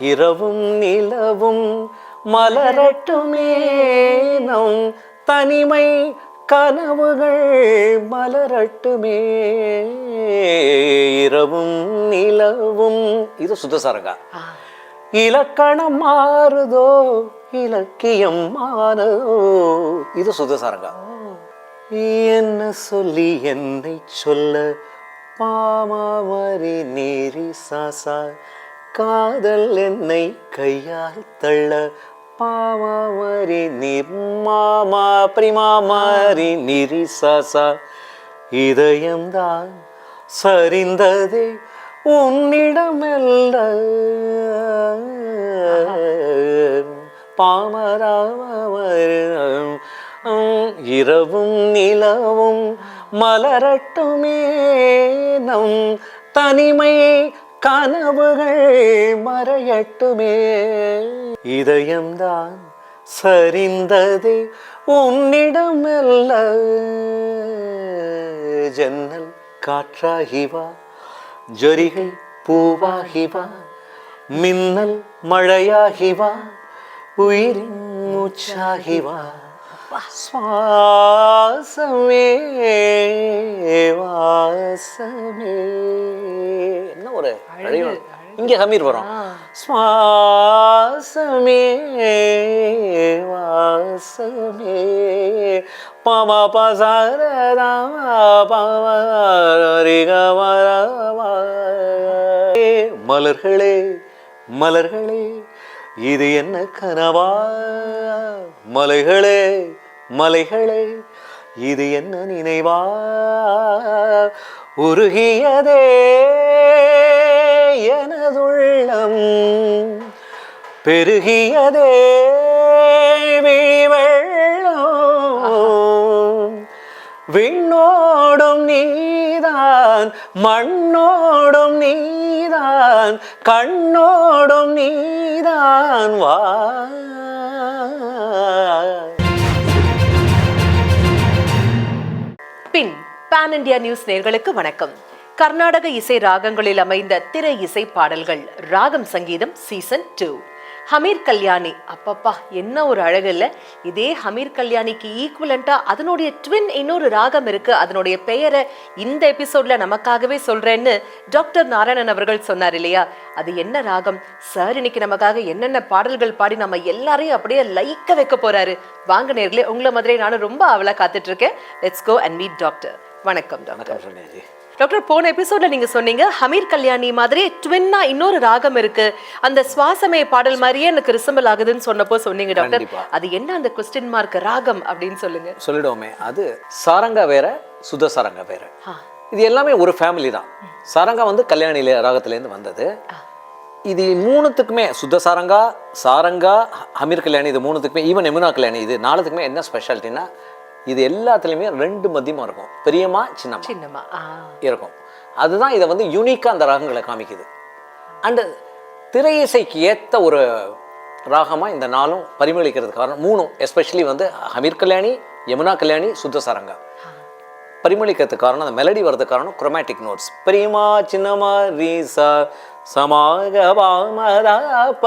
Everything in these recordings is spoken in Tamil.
இரவும் நிலவும் மலரட்டுமே நம் தனிமை கனவுகள் மலரட்டுமே. இரவும் நிலவும் இது சுத்தசாரங்கா ஆ. இலக்கணம் மாறுதோ இலக்கியம் மாறுதோ இது சுத்தசாரங்கா என்ன சொல்லி என்னை சொல்ல பாமாமரி நீரி சாசா காதல் என்னை கையால் தள்ள. பாமாமரி நிர்மாமா பிரிமாமாரி நீரி சாசா இதயம்தான் சரிந்ததே உன்னிடமெல்ல. பாமராமரம் இரவும் நிலவும் மலரட்டுமே நம் தனிமையை கனவுகள் மறையட்டுமே. இதயம்தான் சரிந்ததே உன்னிடமெல்ல. ஜன்னல் காற்றாகிவா ஜொரிகை பூவாகிவா மின்னல் மழையாகிவா உயிரின் மூச்சாகிவா. சுவாசமே வாசமே. என்ன ஒரு இங்க ஹமீர் வரும். சுவாசமே வாசமே. பாமா பசாரதா மலர்களே மலர்களே. இது என்ன கனவா? மலைகளே மலைகளே இது என்ன நினைவா? உருகியதே எனதுள்ளம் பெருகியதே நீதான் மண்ணோடும் நீதான் கண்ணோடும் நீதான் வா. பின் பான் இந்தியா நியூஸ் நேர்களுக்கு வணக்கம். கர்நாடக இசை ராகங்களில் அமைந்த திரை இசை பாடல்கள் ராகம் சங்கீதம் சீசன் டூ ஹமீர் கல்யாணி. அப்பப்பா என்ன ஒரு அழகு இல்லை. இதே ஹமீர் கல்யாணிக்கு ஈக்குவலண்டா அதனுடைய ட்வின் இன்னொரு ராகம் இருக்கு. அதனுடைய பெயரை இந்த எபிசோட்ல நமக்காகவே சொல்றேன்னு டாக்டர் நாராயணன் அவர்கள் சொன்னார் இல்லையா? அது என்ன ராகம்? சார் இன்னைக்கு நமக்காக என்னென்ன பாடல்கள் பாடி நம்ம எல்லாரையும் அப்படியே லைக்க வைக்க போறாரு. வாங்க நேர்களே உங்களை மாதிரி நானும் ரொம்ப அவளை காத்துட்டு இருக்கேன். Let's go and meet doctor வணக்கம் டாக்டர் டாக்டர் போன எபிசோட்ல நீங்க சொன்னீங்க ஹமீர் கல்யாணி மாதிரி ட்வின்னா இன்னொரு ராகம் இருக்கு. அந்த சுவாசமே பாடல் மாதிரியே எனக்கு ரிசம்பிள் ஆகுதுன்னு சொன்னப்போ சொன்னீங்க டாக்டர். அது என்ன அந்த கொஸ்டின் மார்க் ராகம் அப்படின்னு சொல்லுங்க. சொல்லிடுவோமே. அது சாரங்கா வேற சுத சாரங்கா வேற. இது எல்லாமே ஒரு ஃபேமிலி தான். சாரங்கா வந்து கல்யாணில ராகத்துலேருந்து வந்தது. இது மூணுத்துக்குமே சுத்த சாரங்கா சாரங்கா ஹமீர் கல்யாணி இது மூணுத்துக்குமே ஈவன் யமுனா கல்யாணி இது நாலுத்துக்குமே என்ன ஸ்பெஷாலிட்டினா இது எல்லாத்துலேயுமே ரெண்டு மத்தியமாக இருக்கும். பெரியம்மா சின்னம்மா. சின்னம்மா இருக்கும். அதுதான் இதை வந்து யூனிக்காக அந்த ராகங்களை காமிக்குது. அண்டு திரை இசைக்கு ஏற்ற ஒரு ராகமாக இந்த நாளும் பரிமளிக்கிறது காரணம் மூணும். எஸ்பெஷலி வந்து ஹமீர் கல்யாணி யமுனா கல்யாணி சுத்த சாரங்கா பரிமளிக்கிறதுக்கு காரணம் அந்த மெலடி வர்றதுக்கு காரணம் குரோமேட்டிக் நோட்ஸ் பிரியமா சின்னமா ரீசா சமாக பாமதா ப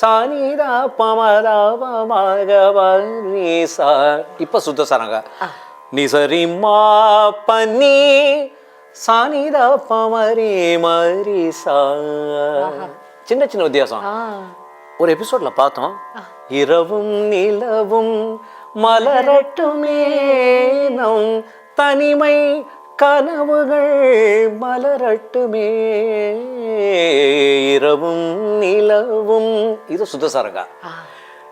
சானிதா பமதா பமாக ரீசா இப்போ சுத்த சாரங்க நிசரி மா பன்னி சானிதா பமரி மரிசா சின்ன சின்ன வித்தியாசம். ஒரு எபிசோட்ல பார்த்தோம். இரவும் நிலவும் மலரட்டுமே நம் தனிமை கனவுகள் மலரட்டுமே. இரவும் நிலவும். இது சுத்தசாரங்கா. ஆ.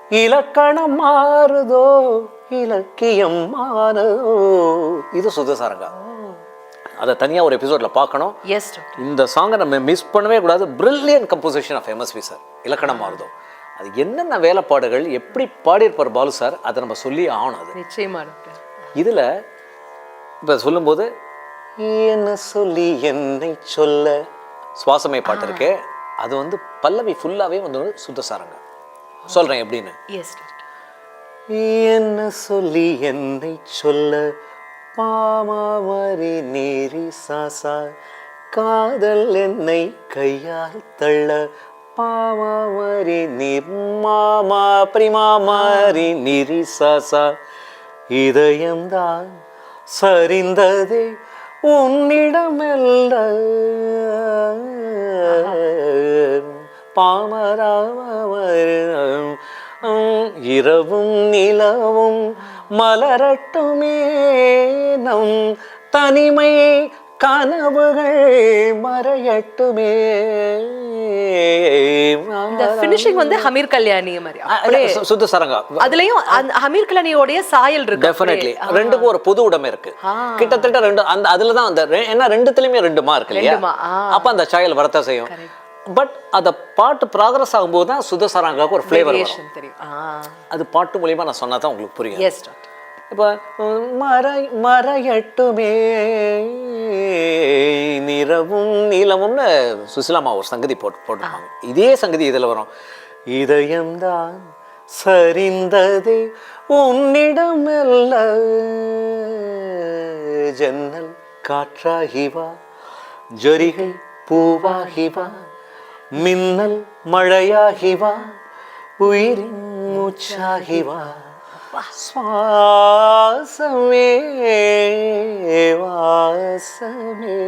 இலக்கணம் மாறுதோ இலக்கியம் மாறுதோ இது சுத்தசாரங்கா. அதை தனியா ஒரு எபிசோட்ல பார்க்கணும் எஸ் இந்த சாங்கை நம்ம மிஸ் பண்ணவே கூடாது. Brilliant composition of MSV sir இலக்கணம் மாறுதோ. அது என்னென்ன வேலைப்பாடுகள் எப்படி பாடியிருப்பார் பாலு சார் அதை நம்ம சொல்லி ஆகணும் அது. நிச்சயமா டாக்டர் இதில் இப்போ சொல்லும்போது என்ன சொல்லி என்னை சொல்ல. சுவாசமே பாட்டு இருக்கே. அது வந்து பல்லவி ஃபுல்லாகவே வந்து சுத்த சாரங்க. சொல்கிறேன் எப்படின்னு. என்ன சொல்லி என்னை சொல்ல. பாமாமரி நீரி சாசா. காதல் என்னை கையால் தள்ள. பாமாரி நிர்மாமா பிரிமாமாரி நிரிசா இதயம்தான் சரிந்ததே. உன்னிடமெல்ல. பாமராமரம் இரவும் நிலவும் மலரட்டுமே நம் தனிமை கனவுகள் மறையட்டுமே. இந்த ஃபினிஷிங் வந்து ஹமீர் கல்யாணி மாதிரி. சுத்த சரங்கா. அதுலயும் ஹமீர் கல்யாணியோடைய சாயல் இருக்கு டெஃபினெட்லி ரெண்டுக்கும் ஒரு புது உடமை இருக்கு. கிட்டத்தட்ட ரெண்டு அந்த அதுல தான் அந்த ஏன்னா ரெண்டுத்துலயுமே ரெண்டு மா இருக்கு இல்லையா? ரெண்டுமா. அப்ப அந்த சாயல் வரத்த செய்யும். பட் அந்த பாட்டு ப்ராக்ரஸ் ஆகும்போது தான் சுத சரங்காவுக்கு ஒரு ஃப்ளேவர் தெரியும். அது பாட்டு மூலியமா நான் சொன்னா தான் உங்களுக்கு புரியும். எஸ் டாக்டர் இப்போ மறை மறையட்டுமே நிறவும் நீளமும்னு சுசிலாமா ஒரு சங்கதி போட்டு போட்டிருப்பாங்க இதே சங்கதி இதில் வரும் இதயம்தான் சரிந்தது உன்னிடம் அல்ல ஜன்னல் காற்றாகி வா ஜொரிகை பூவாகி வா மின்னல் மழையாகி வா உயிரின் மூச்சாகி வா சுவாசமே வாசமே.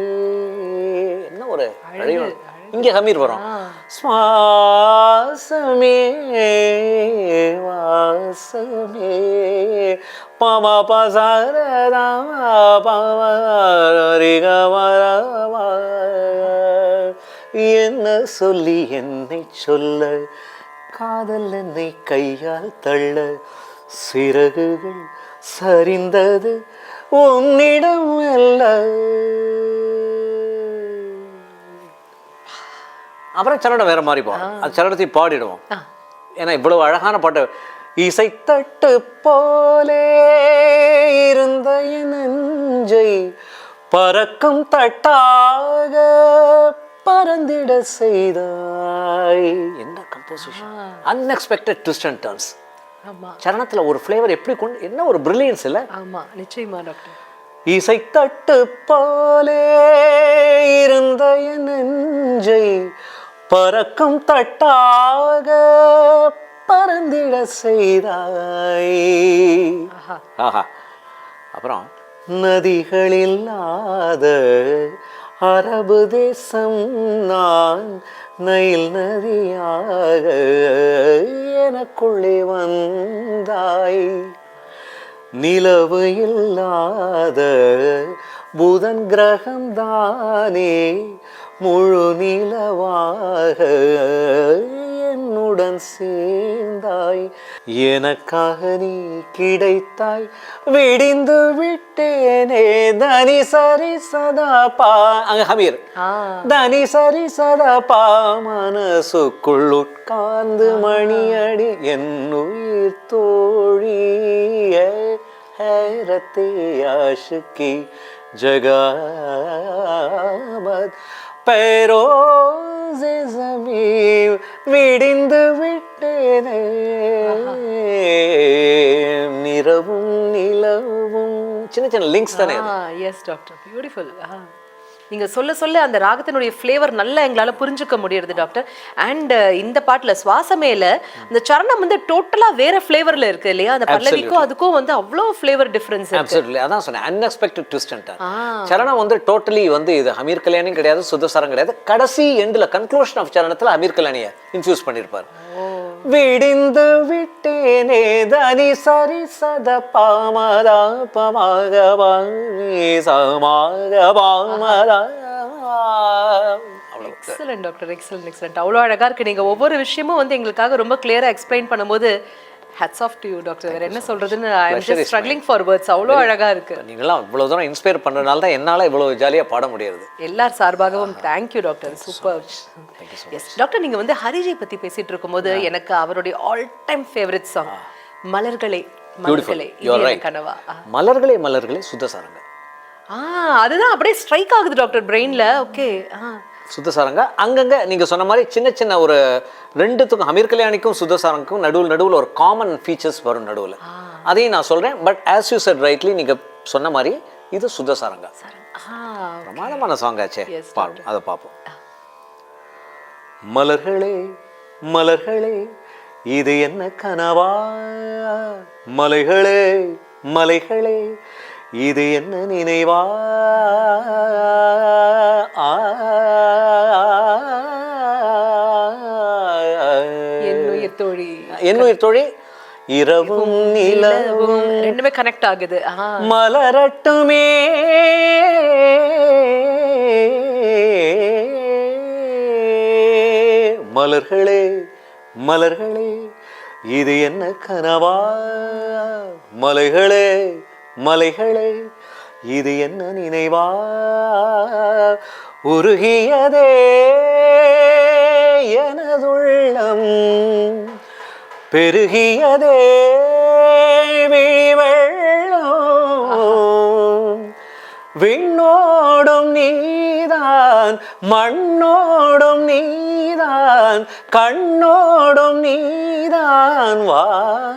என்ன ஒரு. இங்க ஹமீர் வரும். சுவாசமே வாசமே. பாமா பசாரதா பாவரிகமரவா என்ன சொல்லி என்னை சொல்ல காதல் என்னை கையால் தள்ள சிறகுகள் சரிந்தது உன்னிடம் அல்ல. அப்புறம் சரணம் வேற மாதிரி போகும். அது சரணத்தை பாடிடுவோம். ஏன்னா இவ்வளவு அழகான பாட்டு. இசைத்தட்டு போலே இருந்த நெஞ்சை பறக்கும் தட்டாக பறந்திட செய்தாய். என்ன composition unexpected twist and turns சரணத்துல ஒரு ஃப்ளேவர் எப்படி கொண்டு என்ன ஒரு பிரில்லியன்ஸ் இல்லை? ஆமா நிச்சயமா டாக்டர் இசைத்தட்டு போலே இருந்த என் நெஞ்சை பறக்கும் தட்டாக பறந்திட செய்தாய். ஆஹா. அப்புறம் நதிகள் இல்லாத அரபு தேசம் நான் நயில் நதியாக எனக்குள்ளே வந்தாய். நிலவு இல்லாத புதன் கிரகம்தானே முழு நிலவாக என்னுடன் சேர்ந்தாய். எனக்காக நீ கிடைத்தாய். விடிந்து விட்டேனே தனி சரி சதா பா அங்க ஹமீர். தனி சரி சதா பா மனசுக்குள் உட்கார்ந்து மணியடி என் உயிர் தோழிய ஹேரத்தே ஆஷுக்கி ஜகாமத். பேரோசே ஜமீம் விடிந்து விட்டேனே. நிறவும் நிலவும். சின்ன சின்ன லிங்க்ஸ் தானே. எஸ் டாக்டர் பியூட்டிஃபுல் நீங்க சொல்ல சொல்ல அந்த ராகத்தினுடைய ஃப்ளேவர் நல்லா எங்களால புரிஞ்சுக்க முடியுது டாக்டர் அண்ட் இந்த பாட்டுல சுவாசமேல இந்த சரணம் வந்து டோட்டலா வேற ஃப்ளேவர்ல இருக்கு இல்லையா? அந்த பல்லவிக்கும் அதுக்கும் வந்து அவ்வளோ ஃப்ளேவர் டிஃபரன்ஸ் அப்சல்யூட்லி அதான் சொன்னேன். அன்எக்ஸ்பெக்டட் ட்விஸ்ட் சரணம் வந்து டோட்டலி வந்து இது ஹமீர் கல்யாணியும் கிடையாது சுதசரம் கிடையாது. கடைசி எண்டில் கன்க்ளூஷன் ஆஃப் சரணத்துல ஹமீர் கல்யாணியை இன்ஃபியூஸ் பண்ணியிருப்பார் விடிந்து விட்டேனே தனி சரி சத பாமதா பமாக சமாக பாமதா எக்ஸலன்ட் டாக்டர் எக்ஸலன்ட் எக்ஸலன்ட் அவ்வளோ அழகா இருக்கு நீங்க ஒவ்வொரு விஷயமும் வந்து எங்களுக்காக ரொம்ப கிளியராக எக்ஸ்பிளைன் பண்ணும்போது hats off to you doctor வேற என்ன சொல்றதுன்னு I am just struggling for words அவ்வளோ அழகா இருக்கு. நீங்களாம் இவ்வளவு தூரம் இன்ஸ்பயர் பண்றதுனால தான் என்னால இவ்வளவு ஜாலியா பாட முடியாது எல்லார் சார்பாகவும் thank you doctor super yes doctor நீங்க வந்து ஹரிஜி பத்தி பேசிட்டு இருக்கும்போது எனக்கு அவருடைய ஆல் டைம் ஃபேவரட் சாங் மலர்களே மலர்களே. கனவா. மலர்களே மலர்களே சுத்தசாரங்க ஆ அதுதான் அப்படியே ஸ்ட்ரைக் ஆகுது டாக்டர் பிரெயின்ல ஓகே ஆ. சுத்தசாரங்க. அங்கங்க நீங்க சொன்ன மாதிரி சின்ன சின்ன ஒரு ரெண்டுத்துக்கும் ஹமீர் கல்யாணிக்கும் சுத்தசாரங்கும் நடுவில் நடுவில் ஒரு காமன் ஃபீச்சர்ஸ் வரும் நடுவில். அதையும் நான் சொல்றேன். But as you said rightly நீங்க சொன்ன மாதிரி இது சுத்தசாரங்க. பிரமாதமான சாங் ஆச்சே. பாடும் அதை பார்ப்போம். மலர்களே மலர்களே இது என்ன கனவா? மலைகளே மலைகளே இது என்ன நினைவா? ஆ. தோழி என் உயிர் தோழி? இரவும் நிலவும். ரெண்டுமே கனெக்ட் ஆகுது. மலரட்டுமே. மலர்களே மலர்களே இது என்ன கனவா? மலைகளே மலைகளே இது என்ன நினைவா? உருகியதே எனதுள்ளம். பெருகியதே விழிவெள்ளம். விண்ணோடும் நீதான் மண்ணோடும் நீதான் கண்ணோடும் நீதான். வா.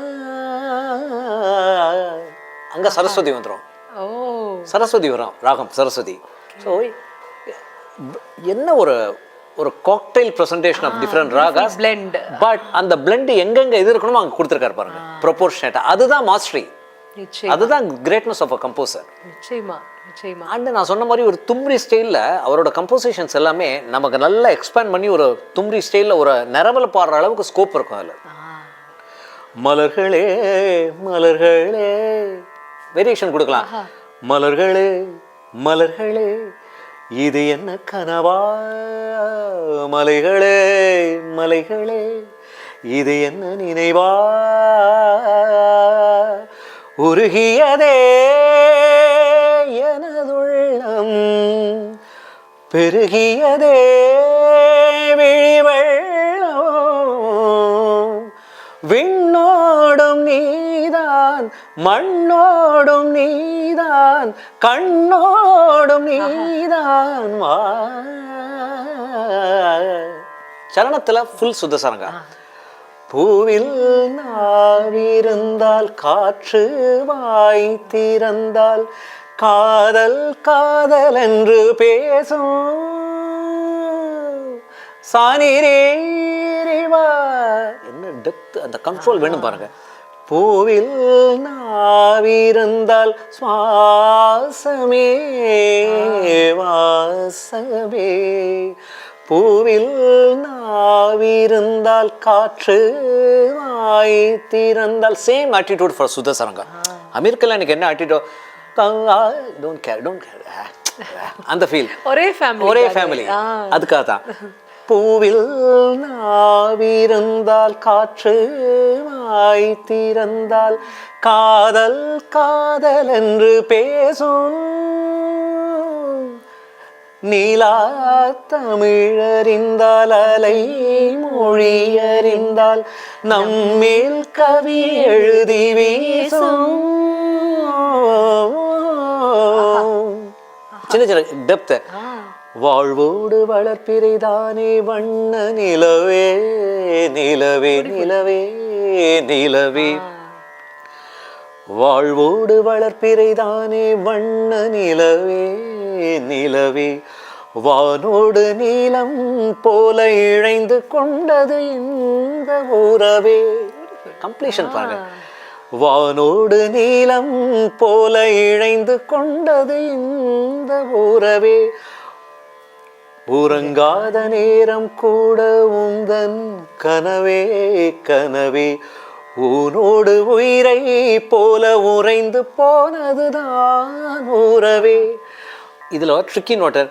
அங்க சரஸ்வதி வந்துடும் ஓ. சரஸ்வதி வரும் ராகம் சரஸ்வதி. ஸோ என்ன ஒரு ஒரு cocktail presentation of different ragas blend. But அந்த blend எங்கெங்க இது இருக்கணுமோ அங்க கொடுத்துருக்காரு பாருங்க. ப்ரொபோர்ஷனேட்டா அதுதான் மாஸ்டரி அதுதான் கிரேட்னஸ் ஆஃப் அ கம்போசர் நிச்சயமா நிச்சயமா. அண்ட் நான் சொன்ன மாதிரி ஒரு தும்ரி ஸ்டைலில் அவரோட கம்போசிஷன்ஸ் எல்லாமே நமக்கு நல்லா எக்ஸ்பேண்ட் பண்ணி ஒரு தும்ரி ஸ்டைலில் ஒரு நிரவல பாடுற அளவுக்கு ஸ்கோப் இருக்கும் அதில். மலர்களே மலர்களே. வேரியேஷன் கொடுக்கலாம். மலர்களே மலர்களே. இது என்ன கனவா? மலைகளே மலைகளே இது என்ன நினைவா? உருகியதே எனதுள்ளம் பெருகியதே விழிவள் மண்ணோடும் நீதான் கண்ணோடும் நீதான் சரணத்துல ஃபுல் சுத்தசரங்க பூவில் நாவிருந்தால் காற்று வாய் திறந்தால் காதல் காதல் என்று பேசும். சானிரேரிவா என்ன டெப்த் அந்த கண்ட்ரோல் வேணும் பாருங்க. பூவில் நாவிருந்தால் சுவாசமே வாசமே. பூவில் நாவிருந்தால் காற்று வாய் திறந்தால் same attitude for Shuddhasaranga Hamir கல்யாணுக்கு என்ன attitude don't care don't care அந்த ஃபீல் ஒரே ஃபேமிலி ஒரே ஃபேமிலி அதுக்காக தான் பூவில் நாவிருந்தால் காற்று வாய் திறந்தால் காதல் காதல் என்று பேசும். நீலா தமிழறிந்தால் அலை மொழி அறிந்தால் நம்மேல் கவி எழுதி வீசும். சின்ன சின்ன டெப்த் வாழ்வோடு வளர்ப்பிறைதானே வண்ண நிலவே நிலவே நிலவே நிலவே. வாழ்வோடு வளர்ப்பிறைதானே வண்ண நிலவே நிலவே. வானோடு நீலம் போல இழைந்து கொண்டது இந்த உறவே கம்ப்ளீஷன் பாருங்க. வானோடு நீலம் போல இழைந்து கொண்டது இந்த உறவே உறங்காத நேரம் கூட உந்தன் கனவே கனவே. உனோடு உயிரை போல உறைந்து போனதுதான் உறவே இதுல ட்ரிக்கி நோட்டர்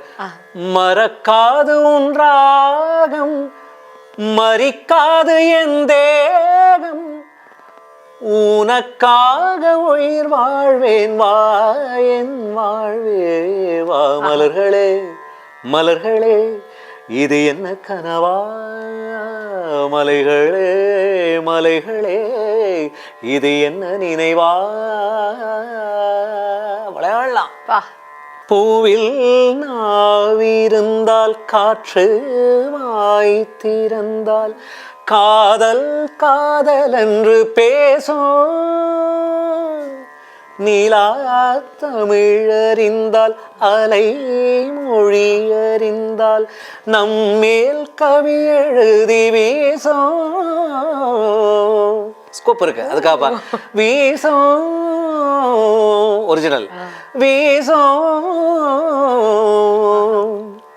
மறக்காது உன் ராகம் மறிக்காது என் தேகம். உனக்காக உயிர் வாழ்வேன் வா என் வாழ்வே வா மலர்களே. மலர்களே இது என்ன கனவா? மலைகளே மலைகளே இது என்ன நினைவா? விளையாடலாம். பூவில் நாவிருந்தால் காற்று வாய் திறந்தால் காதல் காதல் என்று பேசும். நிலா தமிழறிந்தால் அலை மொழியறிந்தால் நம்மேல் கவி எழுதி வீசும் ஸ்கோப் இருக்கு அதுக்காக வீசும் ஒரிஜினல் வீசும்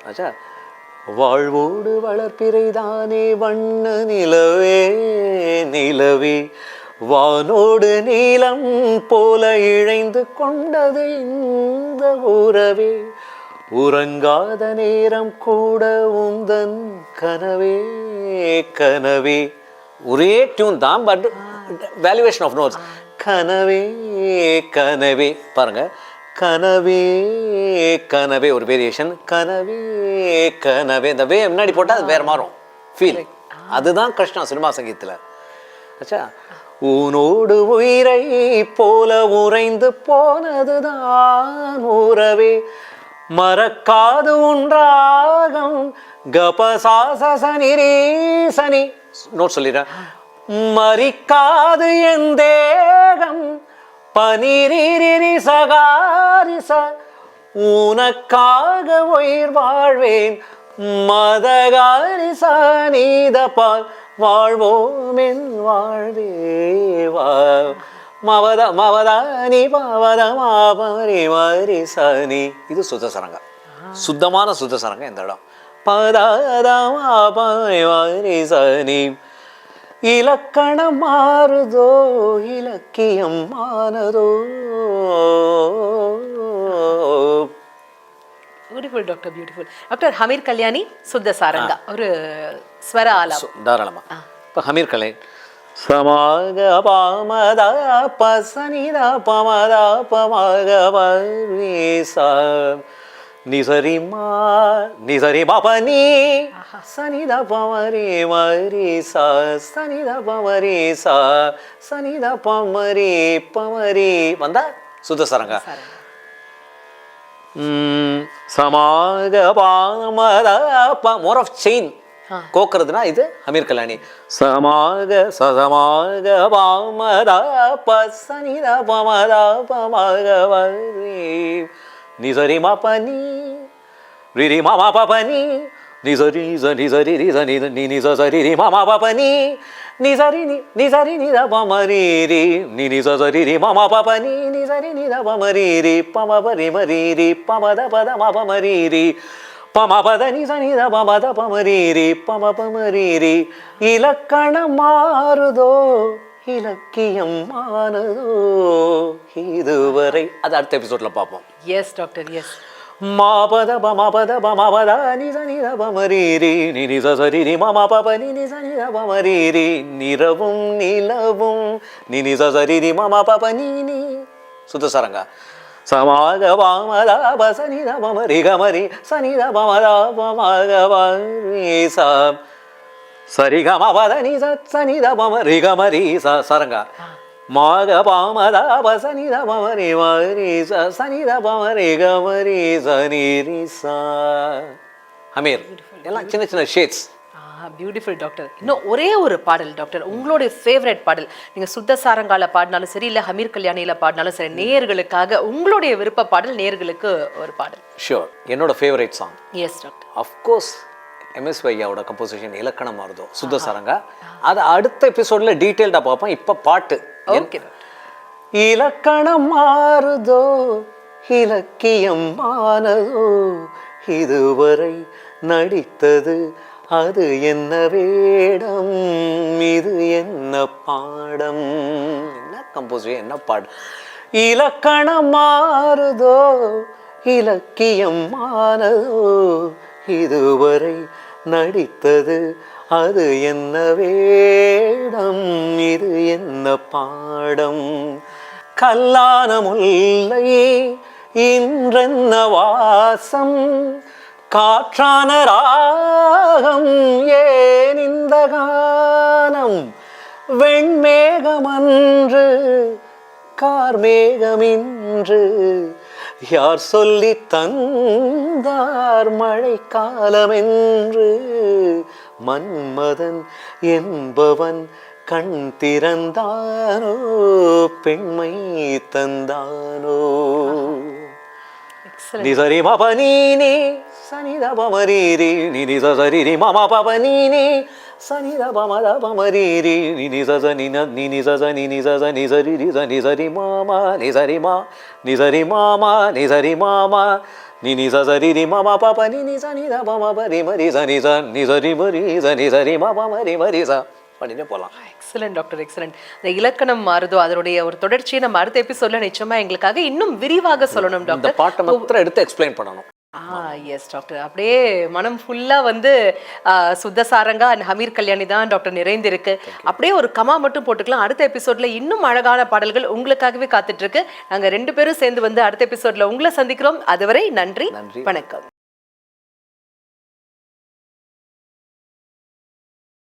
ஆச்சா வாழ்வோடு வளர்ப்பிறைதானே வண்ண நிலவே நிலவே. வானோடு நீலம் போல இழைந்து கொண்டது இந்த உறவே உறங்காத நேரம் கூட உந்தன் கனவே கனவே. ஒரே டியூன் தான் பட் வேல்யூவேஷன் ஆஃப் நோட்ஸ் கனவே கனவே. பாருங்க. கனவே கனவே ஒரு வேரியேஷன் கனவே கனவே. இந்த வே முன்னாடி போட்டால் அது வேற மாறும். ஃபீல் அதுதான் கிருஷ்ணா சினிமா சங்கீதத்தில் ஆச்சா உனோடு உயிரை போல உறைந்து போனதுதான் உறவே. மறக்காது உன்றாகம் கபசாசனிரீசனி நோட் சொல்லிடுறேன் மறிக்காது என் தேகம் பனிரீரி சகாரிச. உனக்காக உயிர் வாழ்வேன் மதகாரிச நீதபால். வாழ்வோம் என் வாழ்வே வா மவத மவதானி பவத மாபரி மரி சனி இது சுத்த சரங்க. சுத்தமான சுத்த சரங்க இந்த இடம். பதாத மாபரி மரி சனி இலக்கணம் மாறுதோ இலக்கியம் மானதோ. Beautiful doctor beautiful doctor Hamir Kalyani Shuddha Saranga ஒரு ஸ்வர ஆலா சு- தாராளமா. இப்போ ஹமீர் கலை. சமாக பாமத பசனித பமத பமக பரீசா நிசரி மா நிசரி பாபனி சனித பமரி மரி சா சனித பமரி சா சனித பமரி பமரி. வந்தா சுத்த சரங்க. ம், சமாக பாமத மோர் ஆஃப் செயின் கோக்குறதுனா இது அமீர் கல்யாணி சமாக சசமாக பாமதா பசனித பமத பமக வரி நிசரி மபனி ரிரி மம பபனி நிசரி நிச நிசரி நிச நித நி நிச சரி ரி மம பபனி நிசரி நி நிசரி நித பமரி ரி. நி நிச சரி ரி மம பபனி நிசரி நித பமரி ரி. பம பரி மரி ரி. பமத பத மப மரி ரி. பம பத நிச நித பமத பமரி ரி பம பமரி ரி இலக்கணம் மாறுதோ இலக்கியம் மாறுதோ இதுவரை. அது அடுத்த எபிசோட்ல பார்ப்போம். எஸ் டாக்டர் எஸ் மாபத பமபத பமபத நிச நித பமரீரி நினிச சரிரி மம பப நினிச நித பமரீரி நிரவும் நிலவும் நினிச சரிரி மம பப நீனி சுத்த சரங்க. சமாக பாமத பசனித பமரி கமரி சனித பமத பமக பரீசா சரிக மபத நிச சனித பமரி கமரி ச சரங்க. மாக பாமத பசனித பமரி மரி ச சனித பமரி கமரி சனிரி சா அமீர் எல்லாம் சின்ன சின்ன ஷேட்ஸ் பியூட்டிஃபுல் டாக்டர் இன்னும் ஒரே ஒரு பாடல் டாக்டர் உங்களுடைய ஃபேவரட் பாடல். நீங்க சுத்த சாரங்கால பாடினாலும் சரி இல்ல ஹமீர் கல்யாணியில பாடினாலும் சரி நேயர்களுக்காக உங்களுடைய விருப்ப பாடல் நேயர்களுக்கு ஒரு பாடல். ஷியோர் என்னோட favourite song yes doctor of course MS வையாவோட composition இலக்கணம் மாறுதோ சுத்த சரங்கா. அது அடுத்த எபிசோடில் டீட்டெயில்டாக பார்ப்போம். இப்போ பாட்டு. ஓகே இலக்கணம் மாறுதோ இலக்கியம் மானதோ இதுவரை நடித்தது அது என்ன வேடம்? இது என்ன பாடம்? என்ன கம்போஸ் என்ன பாடம் இலக்கணம் மாறுதோ? இலக்கியம் மானதோ இதுவரை நடித்தது அது என்ன வேடம்? இது என்ன பாடம்? கல்லான முல்லை இன்றென்ன வாசம்? காற்றான ராகம் ஏன் இந்த கானம்? வெண்மேகமன்று கார்மேகமின்று. யார் சொல்லி தந்தார் மழைக்காலமென்று? மன்மதன் என்பவன் கண் திறந்தானோ? பெண்மை தந்தானோ? நிசரி மப நீனே சனித பமரீரி நினி சரி மம பப பமத பமரீரி நினி சச நின நினி சச நினி சச நிசரி ரிச நிசரி மாமா மா நிசரி மாமா நிசரி மாமா. ரி நினி சனித பம பரி மரி சனி ச நிசரி மரி சனி சரி மப மரி மரி ச அப்படின்னு போகலாம் எக்ஸலண்ட் டாக்டர் எக்ஸலண்ட் இந்த இலக்கணம் மாறுதோ அதனுடைய ஒரு தொடர்ச்சியை நம்ம அடுத்த எபிசோட்ல நிச்சயமா எங்களுக்காக இன்னும் விரிவாக சொல்லணும் டாக்டர் பாட்டை மாத்திரம் எடுத்து எக்ஸ்பிளைன் பண்ணணும். எஸ் டாக்டர் அப்படியே மனம் ஃபுல்லா வந்து ஆ, சுத்த சாரங்கா அண்ட் ஹமீர் கல்யாணி தான் டாக்டர் நிறைந்திருக்கு. அப்படியே ஒரு கமா மட்டும் போட்டுக்கலாம். அடுத்த எபிசோட்ல இன்னும் அழகான பாடல்கள் உங்களுக்காகவே காத்துட்டு இருக்கு. நாங்க ரெண்டு பேரும் சேர்ந்து வந்து அடுத்த எபிசோட்ல உங்களை சந்திக்கிறோம். அதுவரை நன்றி. வணக்கம்.